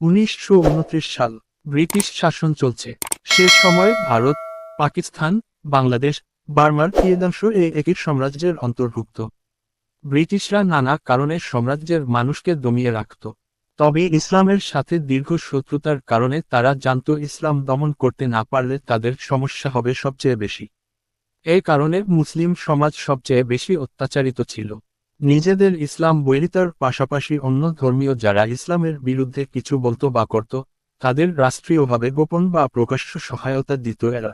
উনিশশো উনত্রিশ সাল ব্রিটিশ শাসন চলছে। সে সময় ভারত, পাকিস্তান, বাংলাদেশ বার্মার কিয়েদাংশ এই একই সাম্রাজ্যের অন্তর্ভুক্ত। ব্রিটিশরা নানা কারণে সাম্রাজ্যের মানুষকে দমিয়ে রাখত। তবে ইসলামের সাথে দীর্ঘ শত্রুতার কারণে তারা জানত ইসলাম দমন করতে না পারলে তাদের সমস্যা হবে সবচেয়ে বেশি। এই কারণে মুসলিম সমাজ সবচেয়ে বেশি অত্যাচারিত ছিল। নিজেদের ইসলাম বৈরিতার পাশাপাশি অন্য ধর্মীয় যারা ইসলামের বিরুদ্ধে কিছু বলতো বা করত, তাদের রাষ্ট্রীয়ভাবে গোপন বা প্রকাশ্য সহায়তা দিত এরা।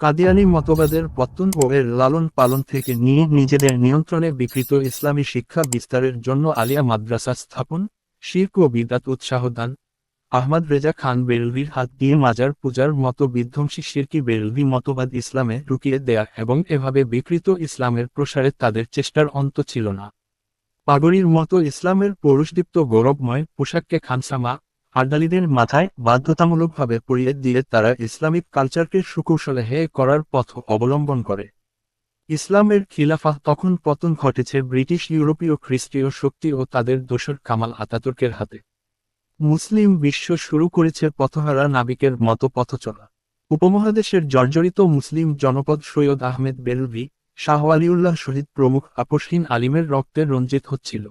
কাদিয়ানি মতবাদের পত্তন ও এর লালন পালন থেকে নিয়ে নিজেদের নিয়ন্ত্রণে বিকৃত ইসলামী শিক্ষা বিস্তারের জন্য আলিয়া মাদ্রাসা স্থাপন, শির্ক ও বিদাত উৎসাহ দান আহমদ রেজা খান বেরলভির হাত দিয়ে মাজার পূজার মতো বিধ্বংসী শিরকি বেরলভি মতবাদ ইসলামে ঢুকিয়ে দেয়া এবং এভাবে বিকৃত ইসলামের প্রসারে তাদের চেষ্টার অন্ত ছিল না। পাগড়ির মতো ইসলামের পৌরুষদীপ্ত গৌরবময় পোশাককে খানসামা আর্দালিদের মাথায় বাধ্যতামূলকভাবে পরিয়ে দিয়ে তারা ইসলামিক কালচারকে সুকৌশলে হে করার পথ অবলম্বন করে। ইসলামের খিলাফা তখন পতন ঘটেছে ব্রিটিশ, ইউরোপীয়, খ্রিস্টীয় শক্তি ও তাদের দোসর কামাল আতাতুর্কের হাতে। মুসলিম বিশ্ব শুরু করেছে পথহারা নাবিকের মতো পথচলা। উপমহাদেশের জর্জরিত মুসলিম জনপদ সৈয়দ আহমেদ বেলভি, শাহ শহীদ প্রমুখ আপসহীন আলিমের রক্তে রঞ্জিত হচ্ছিল।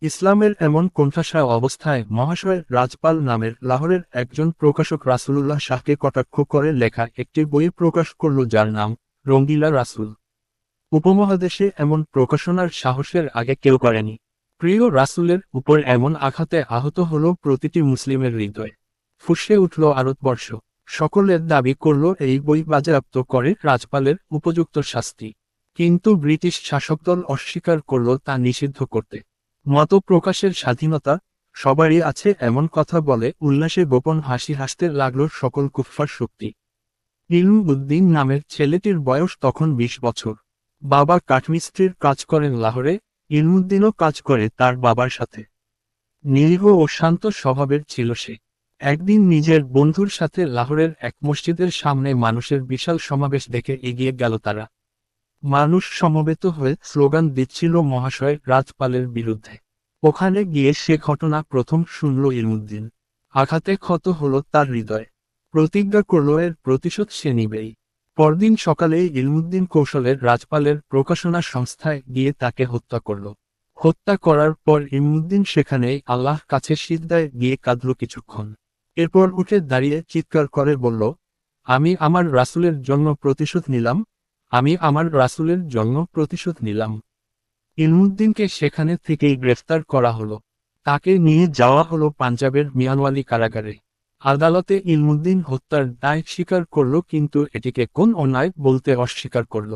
ইসলামের এমন কোণঠাসা অবস্থায় মহাশয় রাজপাল নামের লাহোরের একজন প্রকাশক রাসুলুল্লাহ শাহকে কটাক্ষ করে লেখা একটি বই প্রকাশ করল যার নাম, রঙ্গিলা রাসুল। উপমহাদেশে এমন প্রকাশনার সাহসের আগে কেউ করেনি। প্রিয় রাসুলের উপর এমন আঘাতে আহত হল প্রতিটি মুসলিমের হৃদয়। ফুসে উঠল আরতবর্ষ সকলের দাবি করল এই বই বাজেয়াপ্ত করে রাজপালের উপযুক্ত শাস্তি। কিন্তু ব্রিটিশ শাসকদল অস্বীকার করল তা নিষিদ্ধ করতে। মত প্রকাশের স্বাধীনতা? সবারই আছে এমন কথা বলে উল্লাসে গোপন হাসি হাসতে লাগল সকল কুফফার শক্তি। ইলম উদ্দিন নামের ছেলেটির বয়স তখন বিশ বছর। বাবা কাঠমিস্ত্রির কাজ করেন লাহোরে ইলমুদ্দিনও কাজ করে তার বাবার সাথে। নিরীহ ও শান্ত স্বভাবের ছিল সে। একদিন নিজের বন্ধুর সাথে লাহোরের এক মসজিদের সামনে মানুষের বিশাল সমাবেশ দেখে এগিয়ে গেল তারা। মানুষ সমবেত হয়ে স্লোগান দিচ্ছিল মহাশয় রাজপালের বিরুদ্ধে। ওখানে গিয়ে সে ঘটনা প্রথম শুনল ইলমুদ্দিন আঘাতে ক্ষত হল তার হৃদয়। প্রতিজ্ঞা করল, এর প্রতিশোধ সে নিবেই। পরদিন সকালে ইলমুদ্দিন কৌশলের রাজপালের প্রকাশনা সংস্থায় গিয়ে তাকে হত্যা করল। হত্যা করার পর ইমুদ্দিন সেখানে আল্লাহ কাছে সিদ্ধায় গিয়ে কাঁদল কিছুক্ষণ। এরপর উঠে দাঁড়িয়ে চিৎকার করে বলল, আমি আমার রাসুলের জন্য প্রতিশোধ নিলাম, আমি আমার রাসুলের জন্য প্রতিশোধ নিলাম। ইলমুদ্দিনকে সেখানে থেকেই গ্রেফতার করা হলো। তাকে নিয়ে যাওয়া হলো পাঞ্জাবের মিয়ানওয়ালি কারাগারে। আদালতে ইলমুদ্দিন হত্যার দায় স্বীকার করল, কিন্তু এটিকে কোন অন্যায় বলতে অস্বীকার করল?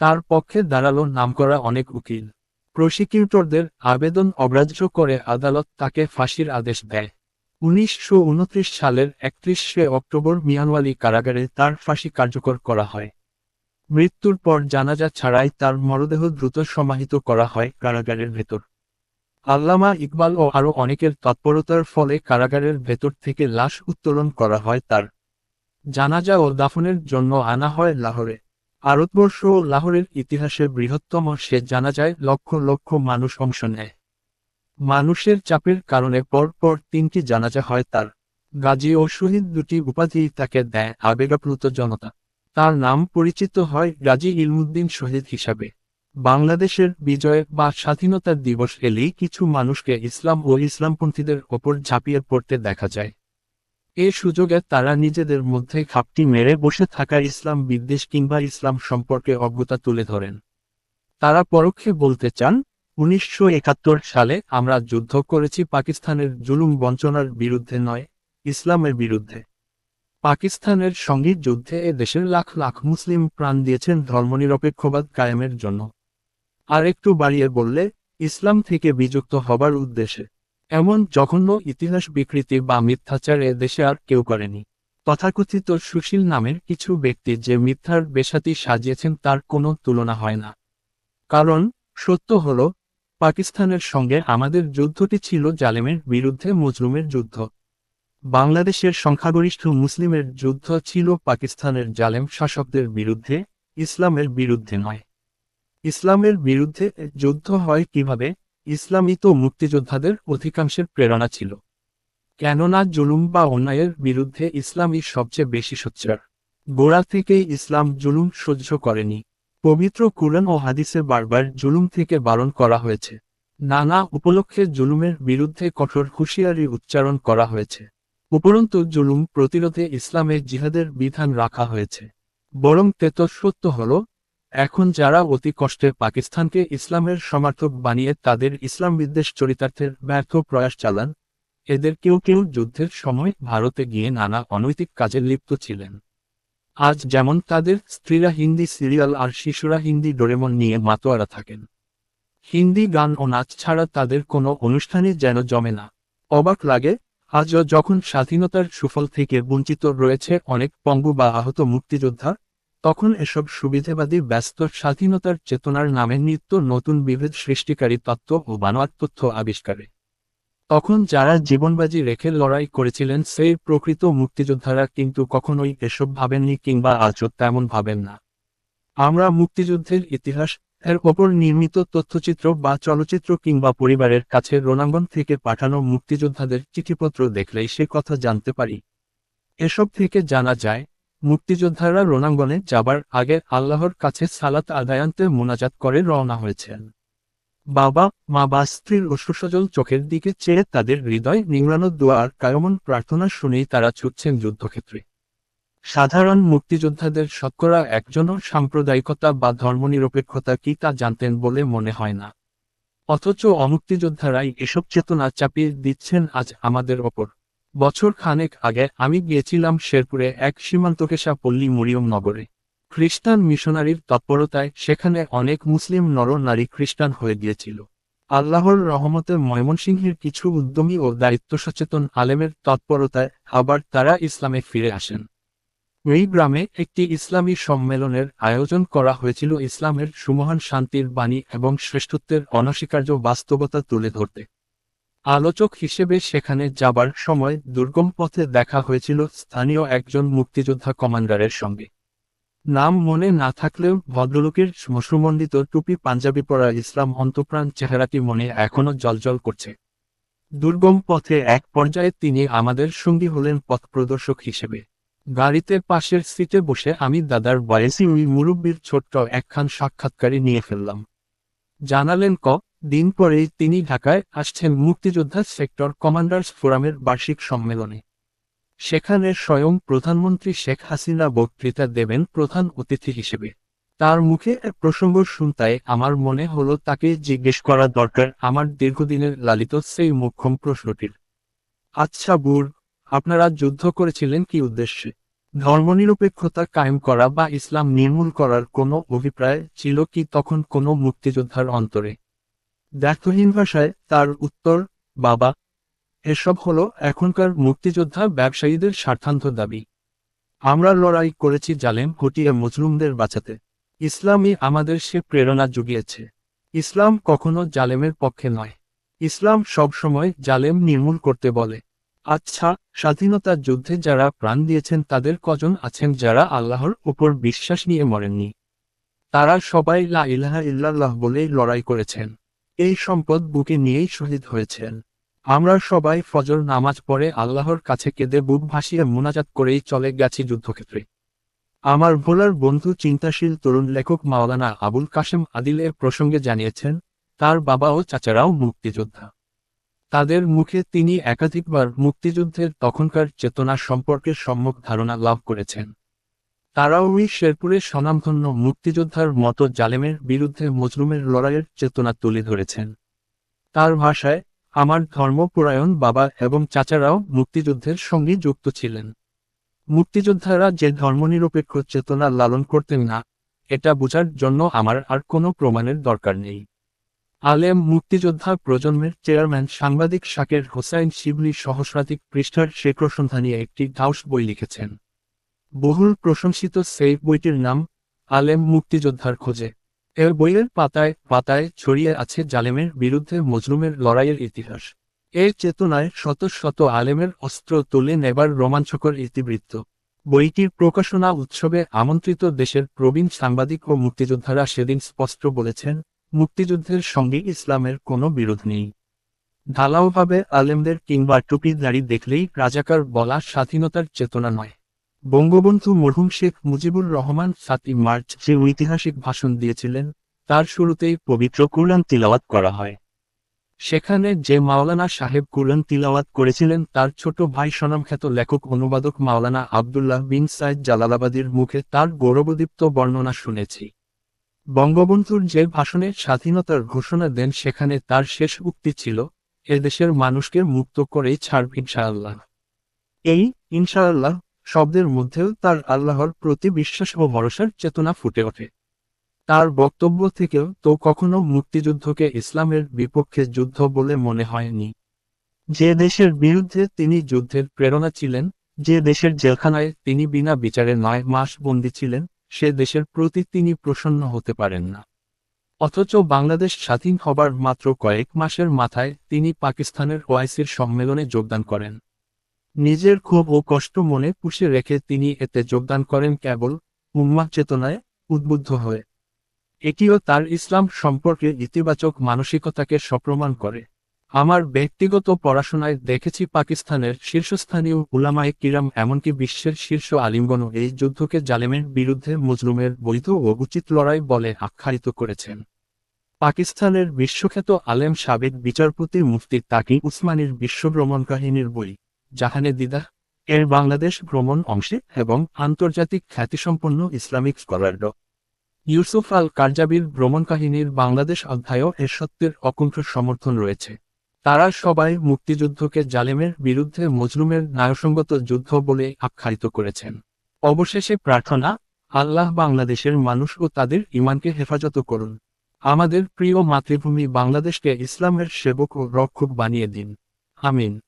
তার পক্ষে দাঁড়াল নামকরা অনেক উকিল। প্রসিকিউটরদের আবেদন অগ্রাহ্য করে আদালত তাকে ফাঁসির আদেশ দেয়। উনিশশো উনত্রিশ সালের একত্রিশে অক্টোবর মিয়ানওয়ালি কারাগারে তার ফাঁসি কার্যকর করা হয়। মৃত্যুর পর জানাজা ছাড়াই তার মরদেহ দ্রুত সমাহিত করা হয় কারাগারের ভেতর। আল্লামা ইকবাল ও আরও অনেকের তৎপরতার ফলে কারাগারের ভেতর থেকে লাশ উত্তোলন করা হয় তার জানাজা ও দাফনের জন্য আনা হয় লাহোরে। ভারতবর্ষ ও লাহোরের ইতিহাসে বৃহত্তম সে জানাজায় লক্ষ লক্ষ মানুষ অংশ নেয়। মানুষের চাপের কারণে পরপর তিনটি জানাজা হয় তার। গাজী ও শহীদ দুটি উপাধি তাকে দেয় আবেগাপ্লুত জনতা। তার নাম পরিচিত হয় গাজী ইলমুদ্দিন শহীদ হিসাবে। বাংলাদেশের বিজয় বা স্বাধীনতার দিবস এলেই কিছু মানুষকে ইসলাম ও ইসলামপন্থীদের ওপর ঝাঁপিয়ে পড়তে দেখা যায়। এ সুযোগে তারা নিজেদের মধ্যে খাপটি মেরে বসে থাকা ইসলাম বিদ্বেষ কিংবা ইসলাম সম্পর্কে অজ্ঞতা তুলে ধরেন। তারা পরোক্ষে বলতে চান, উনিশশো একাত্তর সালে আমরা যুদ্ধ করেছি পাকিস্তানের জুলুম বঞ্চনার বিরুদ্ধে নয়, ইসলামের বিরুদ্ধে। পাকিস্তানের সঙ্গে যুদ্ধে এ দেশের লাখ লাখ মুসলিম প্রাণ দিয়েছেন ধর্মনিরপেক্ষবাদ কায়েমের জন্য। আর একটু বাড়িয়ে বললে, ইসলাম থেকে বিযুক্ত হবার উদ্দেশ্যে। এমন জঘন্য ইতিহাস বিকৃতি বা মিথ্যাচার এ দেশে আর কেউ করেনি। তথাকথিত সুশীল নামের কিছু ব্যক্তি যে মিথ্যার বেসাতি সাজিয়েছেন তার কোনো তুলনা হয় না। কারণ, সত্য হল, পাকিস্তানের সঙ্গে আমাদের যুদ্ধটি ছিল জালেমের বিরুদ্ধে মজলুমের যুদ্ধ। বাংলাদেশের সংখ্যাগরিষ্ঠ মুসলিমের যুদ্ধ ছিল পাকিস্তানের জালেম শাসকদের বিরুদ্ধে, ইসলামের বিরুদ্ধে নয়। ইসলামের বিরুদ্ধে যুদ্ধ হয় কীভাবে? ইসলামই তো মুক্তিযোদ্ধাদের অধিকাংশের প্রেরণা ছিল। কেননা জুলুম বা অন্যায়ের বিরুদ্ধে ইসলামই সবচেয়ে বেশি সোচ্চার। গোড়া থেকেই ইসলাম জুলুম সহ্য করেনি। পবিত্র কুরআন ও হাদিসে বারবার জুলুম থেকে বারণ করা হয়েছে। নানা উপলক্ষে জুলুমের বিরুদ্ধে কঠোর হুঁশিয়ারি উচ্চারণ করা হয়েছে। উপরন্তু জুলুম প্রতিরোধে ইসলামে জিহাদের বিধান রাখা হয়েছে। বরং তেত সত্য হল এখন যারা অতি কষ্টে পাকিস্তানকে ইসলামের সমর্থক বানিয়ে তাদের ইসলাম বিদ্বেষ চরিতার্থের ব্যর্থ প্রয়াস চালান, এদের কেউ কেউ যুদ্ধের সময় ভারতে গিয়ে নানা অনৈতিক কাজে লিপ্ত ছিলেন। আজ যেমন তাদের স্ত্রীরা হিন্দি সিরিয়াল আর শিশুরা হিন্দি ডোরেমন নিয়ে মাতোয়ারা থাকেন। হিন্দি গান ও নাচ ছাড়া তাদের কোনো অনুষ্ঠানই যেন জমে না। অবাক লাগে, আজও যখন স্বাধীনতার সুফল থেকে বঞ্চিত রয়েছে অনেক পঙ্গু বা আহত মুক্তিযোদ্ধা তখন এসব সুবিধেবাদী ব্যস্ত স্বাধীনতার চেতনার নামে নিত্য নতুন বিভেদ সৃষ্টিকারী তত্ত্ব ও বানোয়ার তথ্য আবিষ্কারে। তখন যারা জীবনবাজি রেখে লড়াই করেছিলেন সেই প্রকৃত মুক্তিযোদ্ধারা কিন্তু কখনোই এসব ভাবেননি কিংবা আজও তেমন ভাবেন না। আমরা মুক্তিযুদ্ধের ইতিহাস, এর ওপর নির্মিত তথ্যচিত্র বা চলচ্চিত্র কিংবা পরিবারের কাছে রণাঙ্গন থেকে পাঠানো মুক্তিযোদ্ধাদের চিঠিপত্র দেখলেই সে কথা জানতে পারি। এসব থেকে জানা যায় মুক্তিযোদ্ধারা রণাঙ্গনে যাবার আগে আল্লাহর কাছে সালাত আদায়ান্তে মোনাজাত করে রওনা হয়েছেন। বাবা, মা বা স্ত্রীর অশ্রুসজল চোখের দিকে চেয়ে তাদের হৃদয় নিংড়ানো দোয়া আর কায়মন প্রার্থনা শুনেই তারা ছুটছেন যুদ্ধক্ষেত্রে। সাধারণ মুক্তিযোদ্ধাদের শতকরা একজনও সাম্প্রদায়িকতা বা ধর্মনিরপেক্ষতা কি তা জানতেন বলে মনে হয় না। অথচ অমুক্তিযোদ্ধারাই এসব চেতনা চাপিয়ে দিচ্ছেন আজ আমাদের ওপর। বছর খানেক আগে আমি গিয়েছিলাম শেরপুরে এক সীমান্তকেশা পল্লী মরিয়ম নগরে। খ্রিস্টান মিশনারির তৎপরতায় সেখানে অনেক মুসলিম নর নারী খ্রিস্টান হয়ে গিয়েছিল। আল্লাহর রহমতে ময়মনসিংহের কিছু উদ্যমী ও দায়িত্ব সচেতন আলেমের তৎপরতায় আবার তারা ইসলামে ফিরে আসেন। এই গ্রামে একটি ইসলামী সম্মেলনের আয়োজন করা হয়েছিল ইসলামের সুমহান শান্তির বাণী এবং শ্রেষ্ঠত্বের অনস্বীকার্য বাস্তবতা তুলে ধরতে। আলোচক হিসেবে সেখানে যাবার সময় দুর্গম পথে দেখা হয়েছিল স্থানীয় একজন মুক্তিযোদ্ধা কমান্ডারের সঙ্গে। নাম মনে না থাকলেও ভদ্রলোকের মসুমণ্ডিত টুপি পাঞ্জাবি পরা ইসলাম অন্তপ্রাণ চেহারাটি মনে এখনও জলজল করছে। দুর্গম পথে এক পর্যায়ে তিনি আমাদের সঙ্গী হলেন পথ প্রদর্শক হিসেবে। গাড়িতে পাশের সিটে বসে আমি দাদার বয়সী ওই মুরব্বীর ছোট্ট একখান সাক্ষাৎকারী নিয়ে ফেললাম। জানালেন ক দিন পরেই তিনি ঢাকায় আসছেন মুক্তিযোদ্ধা সেক্টর কমান্ডার্স ফোরামের বার্ষিক সম্মেলনে। সেখানে স্বয়ং প্রধানমন্ত্রী শেখ হাসিনা বক্তৃতা দেবেন প্রধান অতিথি হিসেবে। তার মুখে এক প্রসঙ্গ শুনতায় আমার মনে হলো তাকে জিজ্ঞেস করা দরকার আমার দীর্ঘদিনের লালিত সেই মুখ্যম প্রশ্নটির। আচ্ছা বুর আপনারা যুদ্ধ করেছিলেন কি উদ্দেশ্যে? ধর্মনিরপেক্ষতা কায়েম করা বা ইসলাম নির্মূল করার কোনো অভিপ্রায় ছিল কি তখন কোনো মুক্তিযোদ্ধার অন্তরে? দ্ব্যর্থহীন ভাষায় তার উত্তর, বাবা, এসব হলো এখনকার মুক্তিযোদ্ধা ব্যবসায়ীদের স্বার্থান্ত দাবি। আমরা লড়াই করেছি জালেম হটিয়ে মজলুমদের বাঁচাতে। ইসলামই আমাদের সে প্রেরণা জুগিয়েছে। ইসলাম কখনো জালেমের পক্ষে নয়। ইসলাম সবসময় জালেম নির্মূল করতে বলে। আচ্ছা স্বাধীনতার যুদ্ধে যারা প্রাণ দিয়েছেন তাদের কজন আছেন যারা আল্লাহর উপর বিশ্বাস নিয়ে মরেননি? তারা সবাই লা ইলাহা ইল্লাল্লাহ বলেই লড়াই করেছেন। এই সম্পদ বুকে নিয়েই শহীদ হয়েছেন। আমরা সবাই ফজর নামাজ পড়ে আল্লাহর কাছে কেঁদে বুক ভাসিয়ে মোনাজাত করেই চলে গেছি যুদ্ধক্ষেত্রে। আমার ভোলার বন্ধু চিন্তাশীল তরুণ লেখক মাওলানা আবুল কাশেম আদিল এ প্রসঙ্গে জানিয়েছেন, তার বাবা ও চাচারাও মুক্তিযোদ্ধা। তাদের মুখে তিনি একাধিকবার মুক্তিযুদ্ধের তখনকার চেতনা সম্পর্কে সম্যক ধারণা লাভ করেছেন। তারাও ওই শেরপুরে স্বনামধন্য মুক্তিযোদ্ধার মতো জালেমের বিরুদ্ধে মজরুমের লড়াইয়ের চেতনা তুলে ধরেছেন। তার ভাষায়, আমার ধর্মপুরায়ণ বাবা এবং চাচারাও মুক্তিযুদ্ধের সঙ্গে যুক্ত ছিলেন। মুক্তিযোদ্ধারা যে ধর্মনিরপেক্ষ চেতনা লালন করতেন না, এটা বোঝার জন্য আমার আর কোনো প্রমাণের দরকার নেই। আলেম মুক্তিযোদ্ধা প্রজন্মের চেয়ারম্যান সাংবাদিক শাকের হোসাইন শিবলি সহস্রাধিক পৃষ্ঠার নিয়ে একটি ঘাউস বই লিখেছেন। বহুল প্রশংসিত সেই বইটির নাম, আলেম মুক্তিযোদ্ধার খোঁজে। এর বইয়ের পাতায় পাতায় ছড়িয়ে আছে জালেমের বিরুদ্ধে মজলুমের লড়াইয়ের ইতিহাস। এর চেতনায় শত শত আলেমের অস্ত্র তুলে নেবার রোমাঞ্চকর ইতিবৃত্ত। বইটির প্রকাশনা উৎসবে আমন্ত্রিত দেশের প্রবীণ সাংবাদিক ও মুক্তিযোদ্ধারা সেদিন স্পষ্ট বলেছেন, মুক্তিযুদ্ধের সঙ্গে ইসলামের কোনো বিরোধ নেই। ঢালাওভাবে আলেমদের কিংবা টুপিদারি দেখলেই রাজাকার বলা স্বাধীনতার চেতনা নয়। বঙ্গবন্ধু মরহুম শেখ মুজিবুর রহমান সাতই মার্চ যে ঐতিহাসিক ভাষণ দিয়েছিলেন, তার শুরুতেই পবিত্র কুরআন তিলাওয়াত করা হয়। সেখানে যে মাওলানা সাহেব কুরআন তিলাওয়াত করেছিলেন, তার ছোট ভাই সনামখ্যাত লেখক অনুবাদক মাওলানা আবদুল্লাহ বিন সাইদ জালালাবাদীর মুখে তার গৌরবদীপ্ত বর্ণনা শুনেছি। বঙ্গবন্ধুর যে ভাষণে স্বাধীনতার ঘোষণা দেন, সেখানে তার শেষ উক্তি ছিল এদেশের মানুষকে মুক্ত করেই ছাড়ব ইনশাআল্লাহ। এই ইনশাআল্লাহ শব্দের মধ্যেও তার আল্লাহর প্রতি বিশ্বাস ও ভরসার চেতনা ফুটে ওঠে। তার বক্তব্য থেকেও তো কখনো মুক্তিযুদ্ধকে ইসলামের বিপক্ষে যুদ্ধ বলে মনে হয়নি। যে দেশের বিরুদ্ধে তিনি যুদ্ধের প্রেরণা ছিলেন, যে দেশের জেলখানায় তিনি বিনা বিচারে নয় মাস বন্দী ছিলেন, সে দেশের প্রতি তিনি প্রসন্ন হতে পারেন না। অথচ বাংলাদেশ স্বাধীন হবার মাত্র কয়েক মাসের মাথায় তিনি পাকিস্তানের ওয়াইসির সম্মেলনে যোগদান করেন। নিজের ক্ষোভ ও কষ্ট মনে পুষে রেখে তিনি এতে যোগদান করেন কেবল উম্মা চেতনায় উদ্বুদ্ধ হয়ে। এটিও তার ইসলাম সম্পর্কে ইতিবাচক মানসিকতাকে সপ্রমাণ করে। আমার ব্যক্তিগত পড়াশোনায় দেখেছি পাকিস্তানের শীর্ষস্থানীয় উলামায়ে কিরাম এমনকি বিশ্বের শীর্ষ আলিমগণও এই যুদ্ধকে জালেমের বিরুদ্ধে মজলুমের বৈধ ও উচিত লড়াই বলে আখ্যায়িত করেছেন। পাকিস্তানের বিশ্বখ্যাত আলেম সাবেক বিচারপতি মুফতি তাকি উসমানীর বিশ্বভ্রমণ কাহিনীর বই জাহানে দিদা, এর বাংলাদেশ ভ্রমণ অংশে এবং আন্তর্জাতিক খ্যাতিসম্পন্ন ইসলামিক স্কলার ড। ইউসুফ আল কারজাবির ভ্রমণ কাহিনীর বাংলাদেশ অধ্যায়ও এর সত্যের অকুণ্ঠ সমর্থন রয়েছে। তারা সবাই মুক্তিযুদ্ধকে জালেমের বিরুদ্ধে মজলুমের ন্যায়সঙ্গত যুদ্ধ বলে আখ্যায়িত করেছেন। অবশেষে প্রার্থনা, আল্লাহ বাংলাদেশের মানুষ ও তাদের ইমানকে হেফাজত করুন। আমাদের প্রিয় মাতৃভূমি বাংলাদেশকে ইসলামের সেবক ও রক্ষক বানিয়ে দিন। আমিন।